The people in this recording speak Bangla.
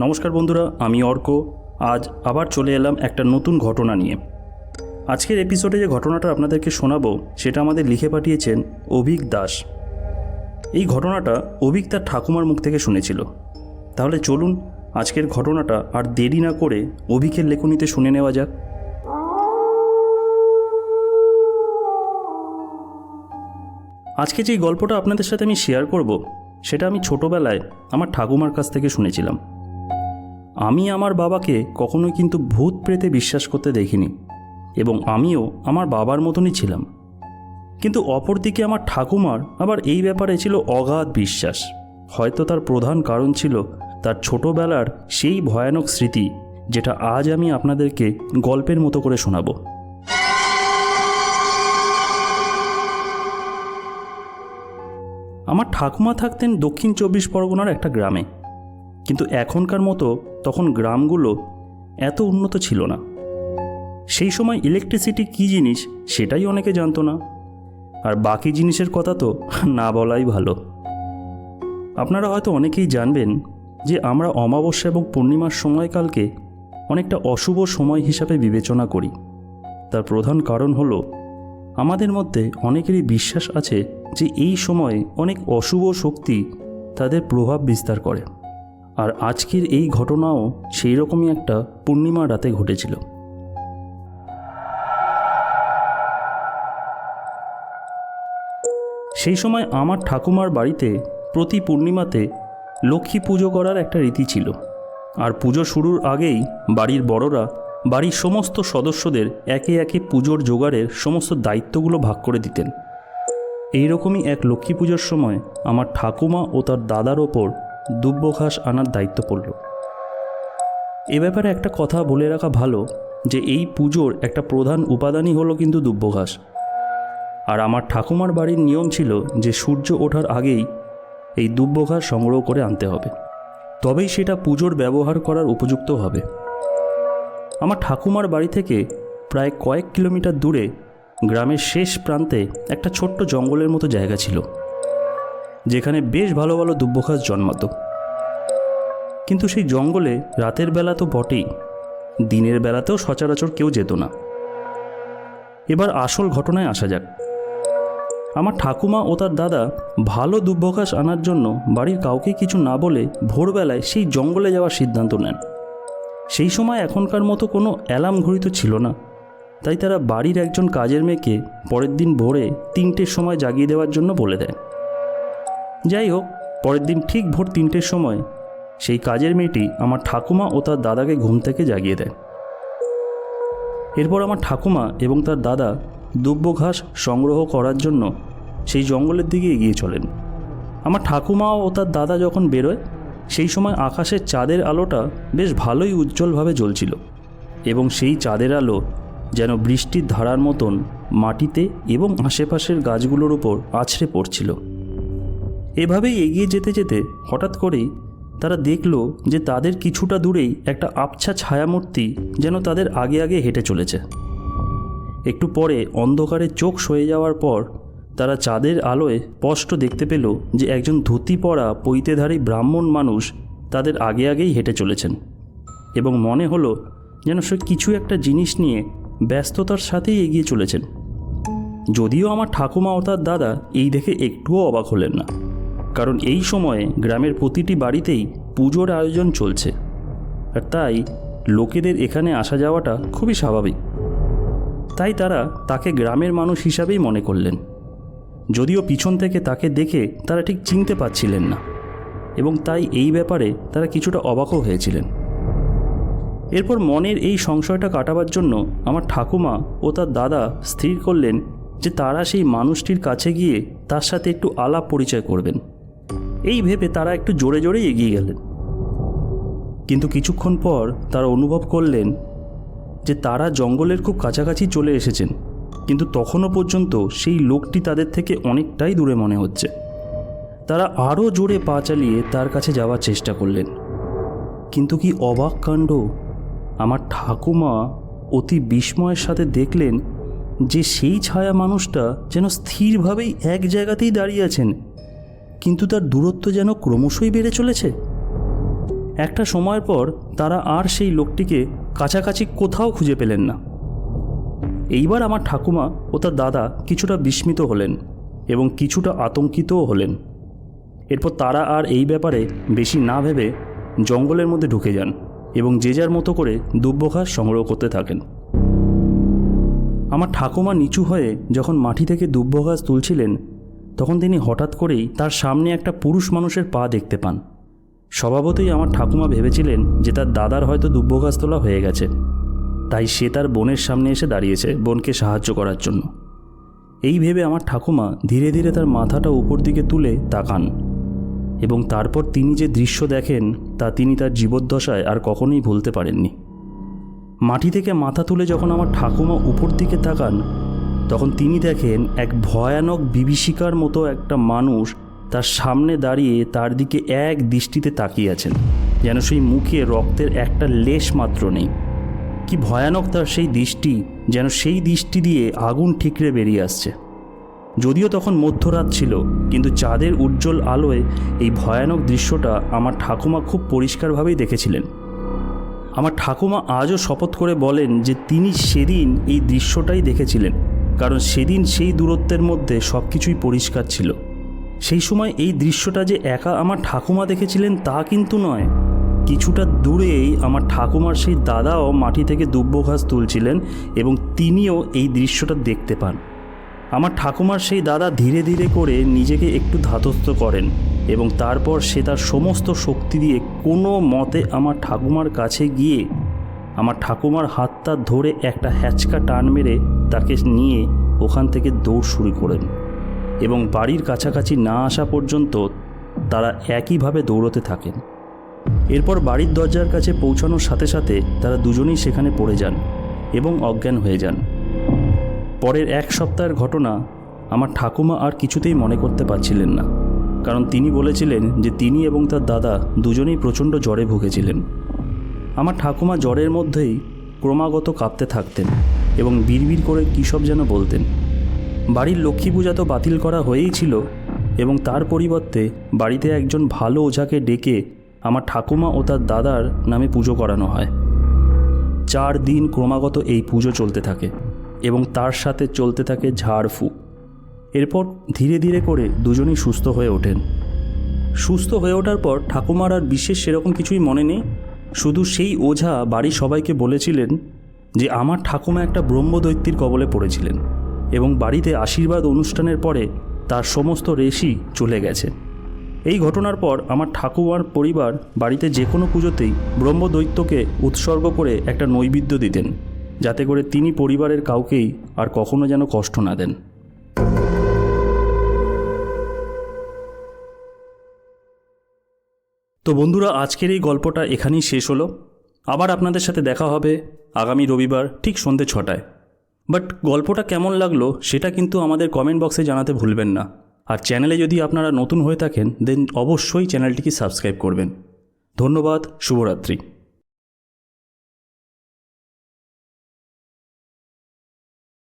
নমস্কার বন্ধুরা, আমি অর্ক। আজ আবার চলে এলাম একটা নতুন ঘটনা নিয়ে। আজকের এপিসোডে যে ঘটনাটা আপনাদেরকে শোনাবো, সেটা আমাদের লিখে পাঠিয়েছেন অভিক দাস। এই ঘটনাটা অভিক তার ঠাকুমার মুখ থেকে শুনেছিল। তাহলে চলুন আজকের ঘটনাটা আর দেরি না করে অভিকের লেখনীতে শুনে নেওয়া যাক। আজকে যে গল্পটা আপনাদের সাথে আমি শেয়ার করব, সেটা আমি ছোটবেলায় আমার ঠাকুমার কাছ থেকে শুনেছিলাম। আমি আমার বাবাকে কখনোই কিন্তু ভূত প্রেতে বিশ্বাস করতে দেখিনি এবং আমিও আমার বাবার মতনই ছিলাম। কিন্তু অপরদিকে আমার ঠাকুমার আবার এই ব্যাপারে ছিল অগাধ বিশ্বাস। হয়তো তার প্রধান কারণ ছিল তার ছোটবেলার সেই ভয়ানক স্মৃতি, যেটা আজ আমি আপনাদেরকে গল্পের মতো করে শোনাবো। আমার ঠাকুমা থাকতেন দক্ষিণ চব্বিশ পরগনার একটা গ্রামে। কিন্তু এখনকার মতো তখন গ্রামগুলো এত উন্নত ছিল না। সেই সময় ইলেকট্রিসিটি কী জিনিস সেটাই অনেকে জানতো না। আর বাকি জিনিসের কথা তো না বলাই ভালো। আপনারা হয়তো অনেকেই জানবেন যে আমরা অমাবস্যা এবং পূর্ণিমার সময়কালকে অনেকটা অশুভ সময় হিসাবে বিবেচনা করি। তার প্রধান কারণ হলো, আমাদের মধ্যে অনেকেরই বিশ্বাস আছে যে এই সময়ে অনেক অশুভ শক্তি তাদের প্রভাব বিস্তার করে। আর আজকের এই ঘটনাও সেই রকমই একটা পূর্ণিমা রাতে ঘটেছিল। সেই সময় আমার ঠাকুমার বাড়িতে প্রতি পূর্ণিমাতে লক্ষ্মী পুজো করার একটা রীতি ছিল। আর পুজো শুরুর আগেই বাড়ির বড়রা, বাড়ির সমস্ত সদস্যদের একে একে পুজোর জোগাড়ের সমস্ত দায়িত্বগুলো ভাগ করে দিতেন। এই রকমই এক লক্ষ্মী পুজোর সময় আমার ঠাকুমা ও তার দাদার ওপর দুব্য ঘাস আনার দায়িত্ব পড়ল। এ ব্যাপারে একটা কথা বলে রাখা ভালো যে এই পুজোর একটা প্রধান উপাদানই হলো কিন্তু দুব্য ঘাস আর আমার ঠাকুমার বাড়ির নিয়ম ছিল যে সূর্য ওঠার আগেই এই দুব্য ঘাস সংগ্রহ করে আনতে হবে। তবেই সেটা পুজোর ব্যবহার করার উপযুক্ত হবে। আমার ঠাকুমার বাড়ি থেকে প্রায় কয়েক কিলোমিটার দূরে গ্রামের শেষ প্রান্তে একটা ছোট্ট জঙ্গলের মতো জায়গা ছিল, যেখানে বেশ ভালো ভালো দুব্বঘাস জন্মাতো। কিন্তু সেই জঙ্গলে রাতের বেলা তো বটেই, দিনের বেলাতেও সচরাচর কেউ যেত না। এবার আসল ঘটনায় আসা যাক। আমার ঠাকুমা ও তার দাদা ভালো দুব্বঘাস আনার জন্য বাড়ির কাউকে কিছু না বলে ভোরবেলায় সেই জঙ্গলে যাওয়ার সিদ্ধান্ত নেন। সেই সময় এখনকার মতো কোনো অ্যালার্ম ঘড়ি তো ছিল না। তাই তারা বাড়ির একজন কাজের মেয়েকে পরের দিন ভোরে তিনটের সময় জাগিয়ে দেওয়ার জন্য বলে দেয়। যাই হোক, পরের দিন ঠিক ভোর তিনটের সময় সেই কাজের মেয়েটি আমার ঠাকুমা ও তার দাদাকে ঘুম থেকে জাগিয়ে দেয়। এরপর আমার ঠাকুমা এবং তার দাদা দুব্য ঘাস সংগ্রহ করার জন্য সেই জঙ্গলের দিকে এগিয়ে চলেন। আমার ঠাকুমা ও তার দাদা যখন বেরোয়, সেই সময় আকাশের চাঁদের আলোটা বেশ ভালোই উজ্জ্বলভাবে জ্বলছিল এবং সেই চাঁদের আলো যেন বৃষ্টির ধারার মতন মাটিতে এবং আশেপাশের গাছগুলোর উপর আছড়ে পড়ছিল। এভাবেই এগিয়ে যেতে যেতে হঠাৎ করেই তারা দেখল যে তাদের কিছুটা দূরেই একটা আবছা ছায়ামূর্তি যেন তাদের আগে আগে হেঁটে চলেছে। একটু পরে অন্ধকারে চোখ সয়ে যাওয়ার পর তারা চাঁদের আলোয় স্পষ্ট দেখতে পেল যে একজন ধুতি পরা পৈতেধারী ব্রাহ্মণ মানুষ তাদের আগে আগেই হেঁটে চলেছেন এবং মনে হলো যেন সে কিছু একটা জিনিস নিয়ে ব্যস্ততার সাথেই এগিয়ে চলেছেন। যদিও আমার ঠাকুমা ও তার দাদা এই দেখে একটুও অবাক হলেন না। কারণ এই সময়ে গ্রামের প্রতিটি বাড়িতেই পুজোর আয়োজন চলছে। আর তাই লোকেদের এখানে আসা যাওয়াটা খুবই স্বাভাবিক। তাই তারা তাকে গ্রামের মানুষ হিসাবেই মনে করলেন। যদিও পিছন থেকে তাকে দেখে তারা ঠিক চিনতে পারছিলেন না। এবং তাই এই ব্যাপারে তারা কিছুটা অবাকও হয়েছিলেন। এরপর মনের এই সংশয়টা কাটাবার জন্য আমার ঠাকুমা ও তার দাদা স্থির করলেন যে তারা সেই মানুষটির কাছে গিয়ে তার সাথে একটু আলাপ পরিচয় করবেন। এই ভেবে তারা একটু জোরে জোরেই এগিয়ে গেলেন। কিন্তু কিছুক্ষণ পর তারা অনুভব করলেন যে তারা জঙ্গলের খুব কাছাকাছি চলে এসেছেন, কিন্তু তখনও পর্যন্ত সেই লোকটি তাদের থেকে অনেকটাই দূরে মনে হচ্ছে। তারা আরও জোরে পা চালিয়ে তার কাছে যাওয়ার চেষ্টা করলেন। কিন্তু কি অবাক কাণ্ড আমার ঠাকুমা অতি বিস্ময়ের সাথে দেখলেন যে সেই ছায়া মানুষটা যেন স্থিরভাবেই এক জায়গাতেই দাঁড়িয়ে আছেন, কিন্তু তার দূরত্ব যেন ক্রমশই বেড়ে চলেছে। একটা সময়ের পর তারা আর সেই লোকটিকে কাছাকাছি কোথাও খুঁজে পেলেন না। এইবার আমার ঠাকুমা ও তার দাদা কিছুটা বিস্মিত হলেন এবং কিছুটা আতঙ্কিতও হলেন। এরপর তারা আর এই ব্যাপারে বেশি না ভেবে জঙ্গলের মধ্যে ঢুকে যান। এবং যে যার মতো করে দুব্য ঘাস সংগ্রহ করতে থাকেন। আমার ঠাকুমা নিচু হয়ে যখন মাটি থেকে দুব্য ঘাস তুলছিলেন, তখন তিনি হঠাৎ করেই তার সামনে একটা পুরুষ মানুষের পা দেখতে পান। স্বভাবতই আমার ঠাকুমা ভেবেছিলেন যে তার দাদার হয়তো দুব্য ঘাস তোলা হয়ে গেছে। তাই সে তার বোনের সামনে এসে দাঁড়িয়েছে বোনকে সাহায্য করার জন্য। এই ভেবে আমার ঠাকুমা ধীরে ধীরে তার মাথাটা উপর দিকে তুলে তাকান। এবং তারপর তিনি যে দৃশ্য দেখেন, তা তিনি তার জীবদ্দশায় আর কখনোই ভুলতে পারেননি। মাটি থেকে মাথা তুলে যখন আমার ঠাকুমা উপর দিকে তাকান, তখন তিনি দেখেন এক ভয়ানক বিভীষিকার মতো একটা মানুষ তার সামনে দাঁড়িয়ে তার দিকে এক দৃষ্টিতে তাকিয়ে আছেন, যেন সেই মুখে রক্তের একটা লেশ মাত্র নেই। কি ভয়ানক তার সেই দৃষ্টি, যেন সেই দৃষ্টি দিয়ে আগুন ঠিকরে বেরিয়ে আসছে। যদিও তখন মধ্যরাত ছিল, কিন্তু চাঁদের উজ্জ্বল আলোয় এই ভয়ানক দৃশ্যটা আমার ঠাকুমা খুব পরিষ্কারভাবেই দেখেছিলেন। আমার ঠাকুমা আজও শপথ করে বলেন যে তিনি সেদিন এই দৃশ্যটাই দেখেছিলেন, কারণ সেদিন সেই দূরত্বের মধ্যে সব কিছুই পরিষ্কার ছিল। সেই সময় এই দৃশ্যটা যে একা আমার ঠাকুমা দেখেছিলেন তা কিন্তু নয়। কিছুটা দূরেই আমার ঠাকুমার সেই দাদাও মাটি থেকে দুব্য ঘাস তুলছিলেন এবং তিনিও এই দৃশ্যটা দেখতে পান। আমার ঠাকুমার সেই দাদা ধীরে ধীরে করে নিজেকে একটু ধাতস্থ করেন এবং তারপর সে তার সমস্ত শক্তি দিয়ে কোনো মতে আমার ঠাকুমার কাছে গিয়ে আমার ঠাকুমার হাতটা ধরে একটা হ্যাচকা টান মেরে তাকে নিয়ে ওখান থেকে দৌড় শুরু করেন এবং বাড়ির কাছাকাছি না আসা পর্যন্ত তারা একইভাবে দৌড়তে থাকেন। এরপর বাড়ির দরজার কাছে পৌঁছানোর সাথে সাথে তারা দুজনেই সেখানে পড়ে যান এবং অজ্ঞান হয়ে যান। পরের এক সপ্তাহের ঘটনা আমার ঠাকুমা আর কিছুতেই মনে করতে পারছিলেন না। কারণ তিনি বলেছিলেন যে তিনি এবং তার দাদা দুজনেই প্রচণ্ড জ্বরে ভুগেছিলেন। আমার ঠাকুমা জ্বরের মধ্যেই ক্রমাগত কাঁপতে থাকতেন এবং বিড়বিড় করে কী সব যেন বলতেন। বাড়ির লক্ষ্মী পূজা তো বাতিল করা হয়েই ছিল এবং তার পরিবর্তে বাড়িতে একজন ভালো ওঝাকে ডেকে আমার ঠাকুমা ও তার দাদার নামে পুজো করানো হয়। চার দিন ক্রমাগত এই পুজো চলতে থাকে। এবং তার সাথে চলতে থাকে ঝাড়ফুঁক এরপর ধীরে ধীরে করে দুজনেই সুস্থ হয়ে ওঠেন। সুস্থ হয়ে ওঠার পর ঠাকুমার আর বিশেষ সেরকম কিছুই মনে নেই। শুধু সেই ওঝা বাড়ির সবাইকে বলেছিলেন যে, আমার ঠাকুমা একটা ব্রহ্মদৈত্যের কবলে পড়েছিলেন এবং বাড়িতে আশীর্বাদ অনুষ্ঠানের পরে তার সমস্ত রেশি চলে গেছে। এই ঘটনার পর আমার ঠাকুমার পরিবার বাড়িতে যে কোনো পুজোতেই ব্রহ্মদৈত্যকে উৎসর্গ করে একটা নৈবেদ্য দিতেন। যাতে করে তিনি পরিবারের কাউকেই আর কখনো যেন কষ্ট না দেন। তো বন্ধুরা, আজকের এই গল্পটা এখানেই শেষ হলো। আবার আপনাদের সাথে দেখা হবে আগামী রবিবার ঠিক সন্ধ্যে ছটায়। বাট গল্পটা কেমন লাগল সেটা কিন্তু আমাদের কমেন্ট বক্সে জানাতে ভুলবেন না। আর চ্যানেলে যদি আপনারা নতুন হয়ে থাকেন, দেন অবশ্যই চ্যানেলটিকে সাবস্ক্রাইব করবেন। ধন্যবাদ, শুভরাত্রি।